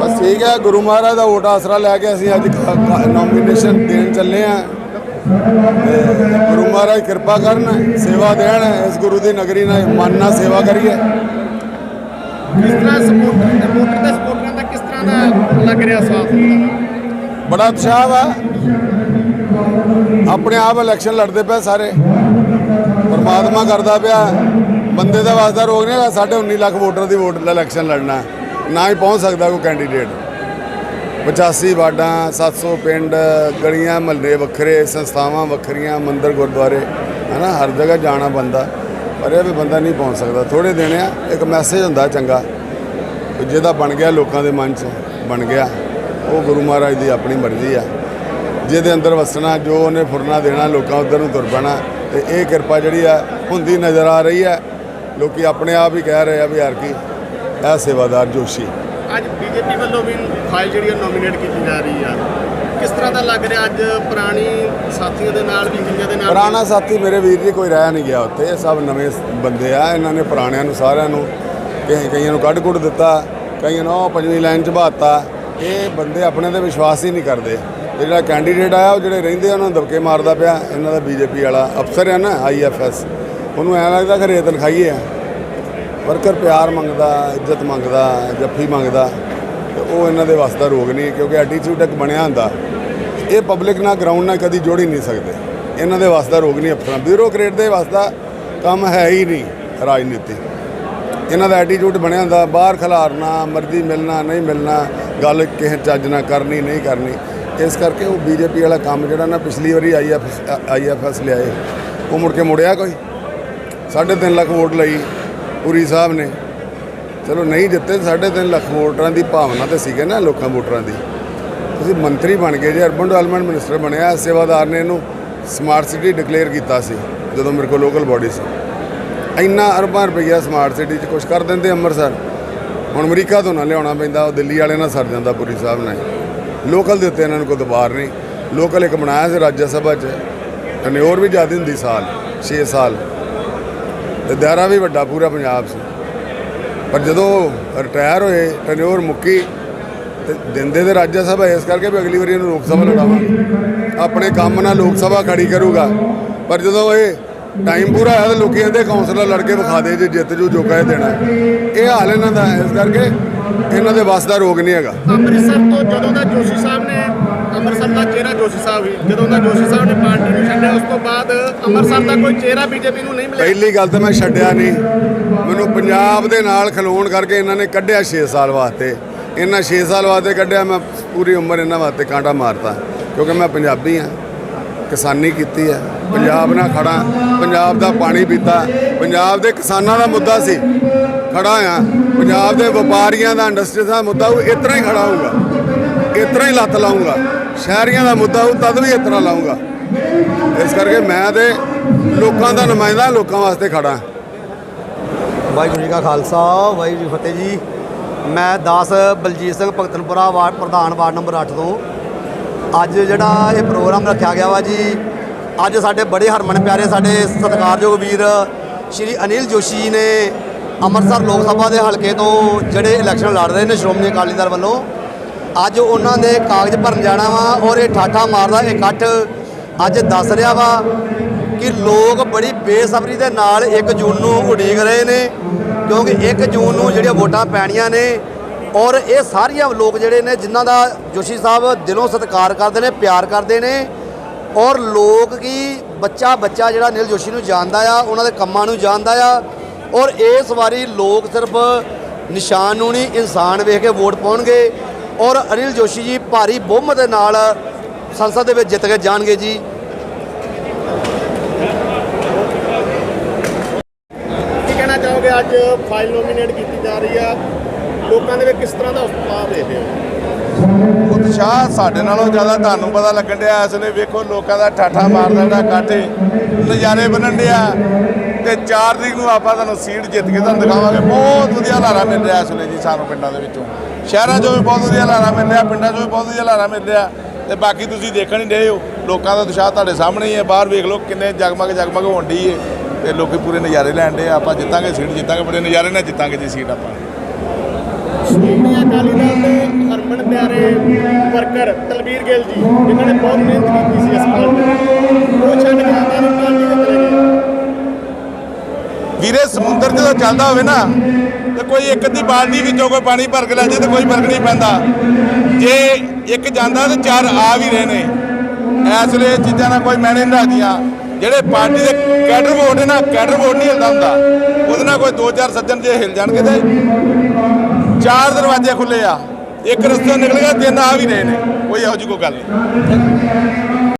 ਬਸ ਠੀਕ ਹੈ ਗੁਰੂ ਮਹਾਰਾਜ ਦਾ ਵੋਟ ਆਸਰਾ ਲੈ ਕੇ ਅਸੀਂ ਅੱਜ ਨੋਮੀਨੇਸ਼ਨ ਦੇਣ ਚੱਲੇ ਆ ਗੁਰੂ ਮਹਾਰਾਜ ਕਿਰਪਾ ਕਰਨ ਸੇਵਾ ਦੇਣ ਇਸ ਗੁਰੂ ਦੀ ਨਗਰੀ ਨਾਲ ਮਨ ਨਾਲ ਸੇਵਾ ਕਰੀਏ। ਕਿਸ ਤਰ੍ਹਾਂ ਸਪੋਰਟ ਵੋਟਰ ਦੇ ਸਪੋਰਟਰਾਂ ਦਾ ਕਿਸ ਤਰ੍ਹਾਂ ਦਾ ਲੱਗ ਰਿਹਾ ਸਾਥ? ਬੜਾ ਉਤਸ਼ਾਹ ਵਾ। ਆਪਣੇ ਆਪ ਇਲੈਕਸ਼ਨ ਲੜਦੇ ਪਏ ਸਾਰੇ। ਪਰਮਾਤਮਾ ਕਰਦਾ ਪਿਆ। ਬੰਦੇ ਦਾ ਵਾਸਤਾ ਰੋਕ ਨਹੀਂ ਹੈਗਾ ਸਾਡੇ 19 ਲੱਖ ਵੋਟਰ ਦੀ ਵੋਟ ਇਲੈਕਸ਼ਨ ਲੜਨਾ ਨਾ ਹੀ ਪਹੁੰਚ ਸਕਦਾ ਕੋਈ ਕੈਂਡੀਡੇਟ 85 ਵਾਰਡਾਂ 700 ਪਿੰਡ, ਗਲੀਆਂ, ਮਹੱਲੇ ਵੱਖਰੇ, ਸੰਸਥਾਵਾਂ ਵੱਖਰੀਆਂ, ਮੰਦਰ, ਗੁਰਦੁਆਰੇ, ਹਨਾ, ਹਰ ਜਗ੍ਹਾ ਜਾਣਾ ਬੰਦਾ। ਪਰ ਇਹ ਵੀ ਬੰਦਾ ਨਹੀਂ ਪਹੁੰਚ ਸਕਦਾ। ਥੋੜੇ ਦਿਨ ਆ, ਇੱਕ ਮੈਸੇਜ ਹੁੰਦਾ ਚੰਗਾ ਜਿਹਦਾ ਬਣ ਗਿਆ ਲੋਕਾਂ ਦੇ ਮਨ 'ਚ, ਬਣ ਗਿਆ। ਉਹ ਗੁਰੂ ਮਹਾਰਾਜ ਦੀ ਆਪਣੀ ਮਰਜ਼ੀ ਆ। ਜਿਹਦੇ ਅੰਦਰ ਵਸਣਾ, ਜੋ ਉਹਨੇ ਫੁਰਨਾ ਦੇਣਾ, ਲੋਕਾਂ ਉਧਰ ਨੂੰ ਤੁਰ ਪੈਣਾ, ਤੇ ਇਹ ਕਿਰਪਾ ਜਿਹੜੀ ਆ, ਹੁੰਦੀ ਨਜ਼ਰ ਆ ਰਹੀ ਹੈ ਲੋਕੀ ਆਪਣੇ ਆਪ ਹੀ ਕਹਿ ਰਹੇ ਆ ਵੀ ਯਾਰ ਕੀ ਇਹ ਸੇਵਾਦਾਰ ਜੋਸ਼ੀ। ਅੱਜ ਬੀਜੇਪੀ ਵੱਲੋਂ ਵੀ ਫਾਈਲ ਜਿਹੜੀ ਨੋਮੀਨੇਟ ਕੀਤੀ ਜਾ ਰਹੀ ਆ। ਕਿਸ ਤਰ੍ਹਾਂ ਦਾ ਲੱਗ ਰਿਹਾ ਅੱਜ ਪੁਰਾਣੀ ਸਾਥੀਆਂ ਦੇ ਨਾਲ ਵੀ ਕਈਆਂ ਦੇ ਨਾਲ? ਪੁਰਾਣਾ ਸਾਥੀ ਮੇਰੇ ਵੀਰ ਜੀ ਕੋਈ ਰਹਿ ਨਹੀਂ ਗਿਆ ਉੱਥੇ ਇਹ ਸਭ ਨਵੇਂ ਬੰਦੇ ਆ ਇਹਨਾਂ ਨੇ ਪੁਰਾਣਿਆਂ ਨੂੰ ਸਾਰਿਆਂ ਨੂੰ ਕਈ ਕਈਆਂ ਨੂੰ ਕੱਢ ਕੁੱਟ ਦਿੱਤਾ ਕਈਆਂ ਨੂੰ ਪੰਜਵੀਂ ਲਾਈਨ ਚ ਬਾਤਾ ਇਹ ਬੰਦੇ ਆਪਣੇ ਤੇ ਵਿਸ਼ਵਾਸ ਹੀ ਨਹੀਂ ਕਰਦੇ। ਜਿਹੜਾ ਕੈਂਡੀਡੇਟ ਆਇਆ ਉਹ ਜਿਹੜੇ ਰਹਿੰਦੇ ਆ ਉਹਨਾਂ ਨੂੰ ਦਬਕੇ ਮਾਰਦਾ ਪਿਆ। ਇਹਨਾਂ ਦਾ ਬੀਜੇਪੀ ਵਾਲਾ ਅਫਸਰ ਹੈ ਨਾ ਆਈਐਫਐਸ ਉਹਨੂੰ ਐਂ ਲੱਗਦਾ ਕਿ ਰੇਤਨ ਖਾਈਏ ਆ। ਵਰਕਰ ਪਿਆਰ ਮੰਗਦਾ, ਇੱਜ਼ਤ ਮੰਗਦਾ, ਜੱਫੀ ਮੰਗਦਾ, ਤੇ ਉਹ ਇਹਨਾਂ ਦੇ ਵਾਸਤੇ ਰੋਗ ਨਹੀਂ, ਕਿਉਂਕਿ ਐਟੀਟਿਊਡ ਇੱਕ ਬਣਿਆ ਹੁੰਦਾ। ਇਹ ਪਬਲਿਕ ਨਾਲ ਗਰਾਊਂਡ ਨਾਲ ਕਦੀ ਜੋੜੀ ਨਹੀਂ ਸਕਦੇ। ਇਹਨਾਂ ਦੇ ਵਾਸਤੇ ਰੋਗ ਨਹੀਂ ਅਫਸਰਾਂ ਬਿਊਰੋਕਰੇਟ ਦੇ ਵਾਸਤਾ ਕੰਮ ਹੈ ਹੀ ਨਹੀਂ ਰਾਜਨੀਤੀ। ਇਹਨਾਂ ਦਾ ਐਟੀਟਿਊਡ ਬਣਿਆ ਹੁੰਦਾ, ਬਾਹਰ ਖਿਲਾਰਨਾ, ਮਰਜ਼ੀ ਮਿਲਣਾ, ਨਹੀਂ ਮਿਲਣਾ, ਗੱਲ ਕਿਸੇ ਚੱਜ ਨਾਲ ਕਰਨੀ, ਨਹੀਂ ਕਰਨੀ। ਇਸ ਕਰਕੇ ਉਹ ਬੀਜੇਪੀ ਵਾਲਾ ਕੰਮ ਜਿਹੜਾ ਨਾ ਪਿਛਲੀ ਵਾਰੀ ਆਈਐਫ ਆਈਐਫਐਸ ਲਿਆਏ। ਉਹ ਮੁੜ ਕੇ ਮੁੜਿਆ ਕੋਈ? 3.5 ਲੱਖ ਵੋਟ ਲਈ, ਪੁਰੀ ਸਾਹਿਬ ਨੇ। ਚਲੋ ਨਹੀਂ ਜਿੱਤੇ 3.5 ਲੱਖ ਵੋਟਰਾਂ ਦੀ ਭਾਵਨਾ ਤੇ ਸੀਗੇ ਨਾ ਲੋਕਾਂ ਵੋਟਰਾਂ ਦੀ। ਤੁਸੀਂ ਮੰਤਰੀ ਬਣ ਗਏ ਜੇ ਅਰਬਨ ਡਿਵੈਲਪਮੈਂਟ ਮਿਨਿਸਟਰ ਬਣਿਆ, ਸੇਵਾਦਾਰ ਨੇ ਇਹਨੂੰ ਸਮਾਰਟ ਸਿਟੀ ਡਿਕਲੇਅਰ ਕੀਤਾ ਸੀ, ਜਦੋਂ ਮੇਰੇ ਕੋਲ ਲੋਕਲ ਬਾਡੀ ਸੀ। ਇੰਨਾ ਅਰਬਾਂ ਰੁਪਈਆ ਸਮਾਰਟ ਸਿਟੀ 'ਚ ਕੁਝ ਕਰ ਦਿੰਦੇ ਅੰਮ੍ਰਿਤਸਰ। ਹੁਣ ਅਮਰੀਕਾ ਤੋਂ ਨਾ ਲਿਆਉਣਾ ਪੈਂਦਾ, ਉਹ ਦਿੱਲੀ ਵਾਲੇ ਨਾਲ ਸਰ ਜਾਂਦਾ ਪੁਰੀ ਸਾਹਿਬ ਨੇ ਲੋਕਲ ਦੇ ਉੱਤੇ ਇਹਨਾਂ ਨੂੰ ਕੋਈ ਦਬਾਰ ਨਹੀਂ। ਲੋਕਲ ਇੱਕ ਬਣਾਇਆ ਸੀ ਰਾਜ ਸਭਾ 'ਚ ਟਨਿਓਰ ਵੀ ਜ਼ਿਆਦਾ ਹੁੰਦੀ ਸਾਲ 6 ਸਾਲ। ਤੇ ਦਾਇਰਾ ਵੀ ਵੱਡਾ ਪੂਰਾ ਪੰਜਾਬ ਸੀ। ਪਰ ਜਦੋਂ ਰਿਟਾਇਰ ਹੋਏ ਟਨਿਓਰ ਮੁੱਕੀ, ਤੇ ਦਿੰਦੇ ਤੇ ਰਾਜ ਸਭਾ, ਇਸ ਕਰਕੇ ਵੀ ਅਗਲੀ ਵਾਰੀ ਇਹਨੂੰ ਲੋਕ ਸਭਾ ਲੜਾਵਾਂਗੇ। ਆਪਣੇ ਕੰਮ ਨਾਲ ਲੋਕ ਸਭਾ ਖੜੀ ਕਰੂਗਾ। ਪਰ ਜਦੋਂ ਇਹ ਟਾਈਮ ਪੂਰਾ ਹੋਇਆ, ਤਾਂ ਲੋਕੀ ਕਹਿੰਦੇ ਕਾਉਂਸਲਰ ਲੜ ਕੇ ਵਿਖਾ ਦੇ, ਜੇ ਜਿੱਤ ਜੂ, ਜੋ ਕਹੇ ਦੇਣਾ। ਇਹ ਹਾਲ ਇਹਨਾਂ ਦਾ, ਇਸ ਕਰਕੇ ਇਹਨਾਂ ਦੇ ਵੱਸ ਦਾ ਰੋਗ ਨਹੀਂ ਹੈਗਾ। ਅੰਮ੍ਰਿਤਸਰ ਤੋਂ ਜਦੋਂ ਦਾ ਜੋਸ਼ੀ ਸਾਹਿਬ ਨੇ ਅੰਮ੍ਰਿਤਸਰ ਦਾ ਚਿਹਰਾ ਜੋਸ਼ੀ ਸਾਹਿਬ ਹੀ ਜਦੋਂ ਦਾ ਜੋਸ਼ੀ ਸਾਹਿਬ ਨੇ ਪਾਰਟੀ ਨੂੰ ਛੱਡਿਆ, ਉਸ ਤੋਂ ਬਾਅਦ ਅੰਮ੍ਰਿਤਸਰ ਦਾ ਕੋਈ ਚਿਹਰਾ ਬੀਜੇਪੀ ਨੂੰ ਨਹੀਂ ਮਿਲਿਆ। ਪਹਿਲੀ ਗੱਲ ਤਾਂ ਮੈਂ ਛੱਡਿਆ ਨਹੀਂ। ਮੈਨੂੰ ਪੰਜਾਬ ਦੇ ਨਾਲ ਖਲੋਣ ਕਰਕੇ ਇਹਨਾਂ ਨੇ ਕੱਢਿਆ 6 ਸਾਲ ਵਾਸਤੇ। ਇਹਨਾਂ 6 ਸਾਲ ਵਾਸਤੇ ਕੱਢਿਆ, ਮੈਂ ਪੂਰੀ ਉਮਰ ਇਹਨਾਂ ਵਾਸਤੇ ਕਾਂਟਾ ਮਾਰਤਾ, ਕਿਉਂਕਿ ਮੈਂ ਪੰਜਾਬੀ ਹਾਂ। ਕਿਸਾਨੀ ਕੀਤੀ ਹੈ। ਪੰਜਾਬ ਨਾਲ ਖੜਾ ਪੰਜਾਬ ਦਾ ਪਾਣੀ ਪੀਤਾ। ਪੰਜਾਬ ਦੇ ਕਿਸਾਨਾਂ ਦਾ ਮੁੱਦਾ ਸੀ। ਖੜਾ ਆ ਪੰਜਾਬ ਦੇ ਵਪਾਰੀਆਂ ਦਾ, ਇੰਡਸਟਰੀ ਦਾ ਮੁੱਦਾ ਉਹ ਇਸ ਤਰ੍ਹਾਂ ਹੀ ਖੜਾ ਹੋਊਗਾ। ਇਸ ਤਰ੍ਹਾਂ ਹੀ ਲੱਤ ਲਾਉਂਗਾ। ਸ਼ਹਿਰੀਆਂ ਦਾ ਮੁੱਦਾ ਉਹ ਤਦ ਵੀ ਇਸ ਤਰ੍ਹਾਂ ਲਾਉਂਗਾ। ਇਸ ਕਰਕੇ ਮੈਂ ਤੇ ਲੋਕਾਂ ਦਾ ਨੁਮਾਇੰਦਾ ਲੋਕਾਂ ਵਾਸਤੇ ਖੜਾ ਵਾਹਿਗੁਰੂ ਜੀ ਕਾ ਖਾਲਸਾ, ਵਾਹਿਗੁਰੂ ਜੀ ਫਤਿਹ ਜੀ। ਮੈਂ ਦਾਸ ਬਲਜੀਤ ਸਿੰਘ ਭਗਤਨਪੁਰਾ ਵਾਰਡ ਪ੍ਰਧਾਨ ਵਾਰਡ ਨੰਬਰ 8 ਤੋਂ। ਅੱਜ ਜਿਹੜਾ ਇਹ ਪ੍ਰੋਗਰਾਮ ਰੱਖਿਆ ਗਿਆ ਵਾ ਜੀ, ਅੱਜ ਸਾਡੇ ਬੜੇ ਹਰਮਨ ਪਿਆਰੇ ਸਾਡੇ ਸਤਿਕਾਰਯੋਗ ਵੀਰ ਸ਼੍ਰੀ ਅਨਿਲ ਜੋਸ਼ੀ ਜੀ ਨੇ ਅੰਮ੍ਰਿਤਸਰ ਲੋਕ ਸਭਾ ਦੇ ਹਲਕੇ ਤੋਂ ਜਿਹੜੇ ਇਲੈਕਸ਼ਨ ਲੜ ਰਹੇ ਨੇ, ਸ਼੍ਰੋਮਣੀ ਅਕਾਲੀ ਦਲ ਵੱਲੋਂ। ਅੱਜ ਉਹਨਾਂ ਦੇ ਕਾਗਜ਼ ਭਰਨ ਜਾਣਾ ਵਾ ਔਰ ਇਹ ਠਾਠਾ ਮਾਰਦਾ ਇਕੱਠ ਅੱਜ ਦੱਸ ਰਿਹਾ ਵਾ ਕਿ ਲੋਕ ਬੜੀ ਬੇਸਬਰੀ ਦੇ ਨਾਲ 1 ਜੂਨ ਨੂੰ ਉਡੀਕ ਰਹੇ ਨੇ, ਕਿਉਂਕਿ 1 ਜੂਨ ਨੂੰ ਜਿਹੜੀਆਂ ਵੋਟਾਂ ਪੈਣੀਆਂ ਨੇ ਔਰ ਇਹ ਸਾਰੀਆਂ ਲੋਕ ਜਿਹੜੇ ਨੇ ਜਿਨ੍ਹਾਂ ਦਾ ਜੋਸ਼ੀ ਸਾਹਿਬ ਦਿਲੋਂ ਸਤਿਕਾਰ ਕਰਦੇ ਨੇ, ਪਿਆਰ ਕਰਦੇ ਨੇ ਔਰ ਲੋਕ ਕੀ ਬੱਚਾ ਬੱਚਾ ਜਿਹੜਾ ਅਨਿਲ ਜੋਸ਼ੀ ਨੂੰ ਜਾਣਦਾ ਆ, ਉਹਨਾਂ ਦੇ ਕੰਮਾਂ ਨੂੰ ਜਾਣਦਾ ਆ ਔਰ ਇਸ ਵਾਰੀ ਲੋਕ ਸਿਰਫ ਨਿਸ਼ਾਨ ਨੂੰ ਨਹੀਂ, ਇਨਸਾਨ ਵੇਖ ਕੇ ਵੋਟ ਪਾਉਣਗੇ। ਔਰ ਅਨਿਲ ਜੋਸ਼ੀ ਜੀ ਭਾਰੀ ਬਹੁਮਤ ਦੇ ਨਾਲ ਸੰਸਦ ਦੇ ਵਿੱਚ ਜਿੱਤ ਕੇ ਜਾਣਗੇ ਜੀ। ਕੀ ਕਹਿਣਾ ਚਾਹੋਗੇ? ਅੱਜ ਫਾਈਲ ਨੋਮੀਨੇਟ ਕੀਤੀ ਜਾ ਰਹੀ ਆ। ਲੋਕਾਂ ਦੇ ਵਿੱਚ ਕਿਸ ਤਰ੍ਹਾਂ ਦਾ ਉਤਸ਼ਾਹ ਦੇਖਦੇ ਹੋ? ਉਤਸ਼ਾਹ ਸਾਡੇ ਨਾਲੋਂ ਜ਼ਿਆਦਾ ਤੁਹਾਨੂੰ ਪਤਾ ਲੱਗਣ ਡਿਆ। ਇਸ ਵੇਲੇ ਵੇਖੋ ਲੋਕਾਂ ਦਾ ਠਾਠਾ ਮਾਰਦਾ ਜਿਹੜਾ ਇਕੱਠੇ ਨਜ਼ਾਰੇ ਬਣਨ ਡਿਆ ਤੇ 4 ਤਰੀਕ ਨੂੰ ਆਪਾਂ ਤੁਹਾਨੂੰ ਸੀਟ ਜਿੱਤ ਕੇ ਤੁਹਾਨੂੰ ਦਿਖਾਵਾਂਗੇ। ਬਹੁਤ ਵਧੀਆ ਲਾਰਾ ਮਿਲ ਰਿਹਾ ਇਸ ਵੇਲੇ ਜੀ ਸਾਨੂੰ ਪਿੰਡਾਂ ਦੇ ਵਿੱਚੋਂ। ਸ਼ਹਿਰਾਂ 'ਚੋਂ ਵੀ ਬਹੁਤ ਵਧੀਆ ਲਾਰਾ ਮਿਲ ਰਿਹਾ, ਪਿੰਡਾਂ 'ਚੋਂ ਵੀ ਬਹੁਤ ਵਧੀਆ ਲਾਰਾ ਮਿਲ ਰਿਹਾ। ਤੇ ਬਾਕੀ ਤੁਸੀਂ ਦੇਖਣ ਹੀ ਰਹੇ ਹੋ, ਲੋਕਾਂ ਦਾ ਉਤਸ਼ਾਹ ਤੁਹਾਡੇ ਸਾਹਮਣੇ ਹੀ ਹੈ। ਬਾਹਰ ਵੇਖ ਲਓ ਕਿੰਨੇ ਜਗਮਗ ਜਗਮਗ ਹੋਣ ਡਈ ਏ ਤੇ ਲੋਕੀ ਪੂਰੇ ਨਜ਼ਾਰੇ ਲੈਣ ਡੇ ਆਪਾਂ ਜਿੱਤਾਂਗੇ ਸੀਟ ਜਿੱਤਾਂਗੇ, ਬੜੇ ਨਜ਼ਾਰੇ ਨਾਲ ਜਿੱਤਾਂਗੇ ਜੀ ਸੀਟ ਆਪਾਂ। ਸ਼੍ਰੋਮਣੀ ਅਕਾਲੀ ਦਲ ਦੇ ਹਰਮਨ ਪਿਆਰੇ ਵਰਕਰ ਤਲਵੀਰ ਗਿੱਲ ਜੀ, ਜਿਨ੍ਹਾਂ ਨੇ ਬਹੁਤ ਮਿਹਨਤ ਕੀਤੀ ਸੀ ਇਸ ਪਾਰਟੀ ਨੂੰ ਉਹ ਛੱਡ ਕੇ ਆਮ ਵੀਰੇ ਸਮੁੰਦਰ ਜਦੋਂ ਚੱਲਦਾ ਹੋਵੇ ਨਾ, ਤੇ ਕੋਈ ਇੱਕ ਅੱਧੀ ਬਾਲਟੀ ਵਿੱਚੋਂ ਕੋਈ ਪਾਣੀ ਭਰ ਕੇ ਲੈ ਜੇ ਤੇ ਕੋਈ ਫ਼ਰਕ ਨਹੀਂ ਪੈਂਦਾ। ਜੇ ਇੱਕ ਜਾਂਦਾ ਤੇ ਚਾਰ ਆ ਵੀ ਰਹੇ ਨੇ। ਇਸ ਲਈ ਚੀਜ਼ਾਂ ਨਾਲ ਕੋਈ ਮੈਨੇ ਨਹੀਂ ਰੱਖਦੀਆਂ। ਜਿਹੜੇ ਪਾਰਟੀ ਦੇ ਕੈਡਰ ਵੋਟ ਨੇ ਨਾ, ਕੈਡਰ ਵੋਟ ਨਹੀਂ ਹਿਲਦਾ ਹੁੰਦਾ। ਉਹਦੇ ਨਾਲ ਕੋਈ ਦੋ ਚਾਰ ਸੱਜਣ ਜੇ ਹਿਲ ਜਾਣਗੇ ਤੇ ਚਾਰ ਦਰਵਾਜ਼ੇ ਖੁੱਲੇ ਆ। ਇੱਕ ਰਸਤਾ ਨਿਕਲ ਗਿਆ ਤਿੰਨ ਆ ਵੀ ਰਹੇ ਨੇ। ਕੋਈ ਇਹੋ ਜਿਹੀ ਕੋਈ ਗੱਲ ਨਹੀਂ।